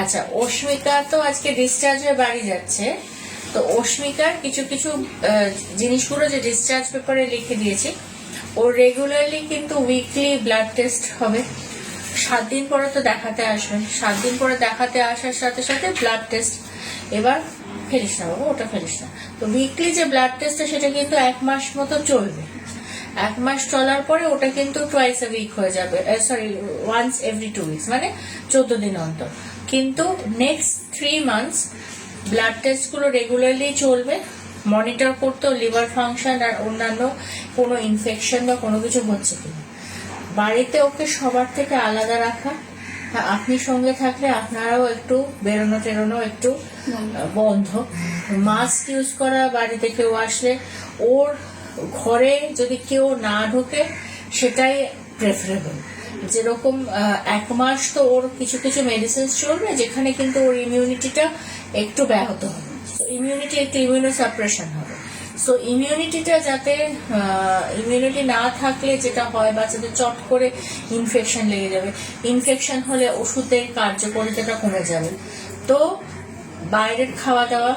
আচ্ছা অস্মিকা তো আজকে ডিসচার্জ হয়ে বাড়ি যাচ্ছে। তো অস্মিকার কিছু কিছু জিনিসগুলো যে ডিসচার্জ পেপারে লিখে দিয়েছি ওর রেগুলারলি কিন্তু উইকলি ব্লাড টেস্ট হবে। সাত দিন পরে তো দেখাতে আসবেন সাত দিন পরে দেখাতে আসার সাথে সাথে ব্লাড টেস্ট এবার ফেলিস না বাবু, ওটা ফেলিস না। তো উইকলি যে ব্লাড টেস্টটা সেটা কিন্তু এক মাস মতো চলবে। এক মাস চলার পরে ওটা কিন্তু টুয়াইস এ উইক হয়ে যাবে। Sorry once every two weeks মানে চোদ্দ দিন অন্তর। কিন্তু নেক্সট থ্রি মান্থস ব্লাড টেস্টগুলো রেগুলারলি চলবে। মনিটর করতেও লিভার ফাংশন আর অন্যান্য কোনো ইনফেকশন বা কোনো কিছু হচ্ছে কিনা। বাড়িতে ওকে সবার থেকে আলাদা রাখা। হ্যাঁ, আপনি সঙ্গে থাকলে আপনারাও একটু বেরোনো টেরোনো একটু বন্ধ। মাস্ক ইউজ করা বাড়িতে কেউ আসলে ওর ঘরে যদি কেউ না ঢোকে, সেটাই প্রেফারেবল যেরকম এক মাস তো ওর কিছু কিছু মেডিসিন চলবে, যেখানে কিন্তু ওর ইমিউনিটিটা একটু ব্যাহত হবে। ইমিউনিটি একটু ইমিউনো সাপ্রেশন হবে সো ইমিউনিটিটা যাতে ইমিউনিটি না থাকলে যেটা হয় বাচ্চাদের চট করে ইনফেকশন লেগে যাবে ইনফেকশন হলে ওষুধের কার্যকারিতাটা কমে যাবে। তো, বাইরের খাওয়া দাওয়া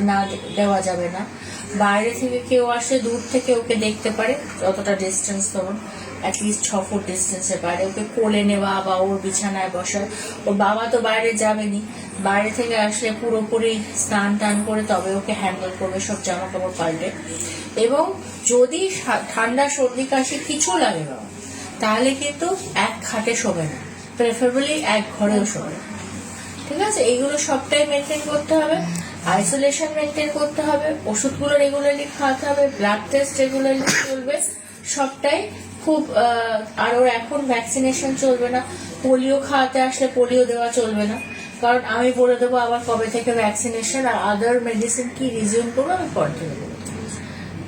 না দেওয়া যাবে না। বাইরে থেকে কেউ আসে, দূর থেকে ওকে দেখতে পারে, যতটা ডিস্টেন্স ধরুন অ্যাটলিস্ট ছ ফুট ডিস্টেন্সের বাইরে। ওকে কোলে নেওয়া বা ওর বিছানায় বসা ওর বাবা তো বাইরে যাবেনি। বাইরে থেকে আসলে পুরোপুরি স্নান টান করে তবে ওকে হ্যান্ডেল করবে, সব জামা কাপড় পাল্টে। এবং যদি ঠান্ডা সর্দি কাশি কিছু লাগে তাহলে কিন্তু এক খাটে শোবে না। প্রেফারেবলি এক ঘরেও শোবে না। ঠিক আছে? এইগুলো সবটাই মেনটেন করতে হবে। আইসোলেশন মেনটেন করতে হবে। ওষুধগুলো রেগুলারলি খাওয়াতে হবে। ব্লাড টেস্ট রেগুলারলি চলবে। সবটাই খুব আর ওর এখন ভ্যাকসিনেশন চলবে না। পোলিও খাওয়াতে আসলে পোলিও দেওয়া চলবে না। কারণ আমি বলে দেবো আবার কবে থেকে ভ্যাকসিনেশন আর আদার মেডিসিন কি রিজিউম করব আমি পর দেবো।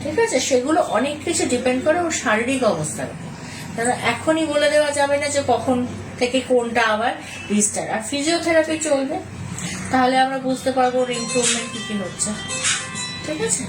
ঠিক আছে? সেগুলো অনেক কিছু ডিপেন্ড করে ওর শারীরিক অবস্থার উপর এখনই বলে দেওয়া যাবে না যে কখন থেকে কোনটা আবার রিস্টার আর ফিজিওথেরাপি চলবে, তাহলে আমরা বুঝতে পারব ওর ইমপ্রুভমেন্ট কী কি হচ্ছে। ঠিক আছে?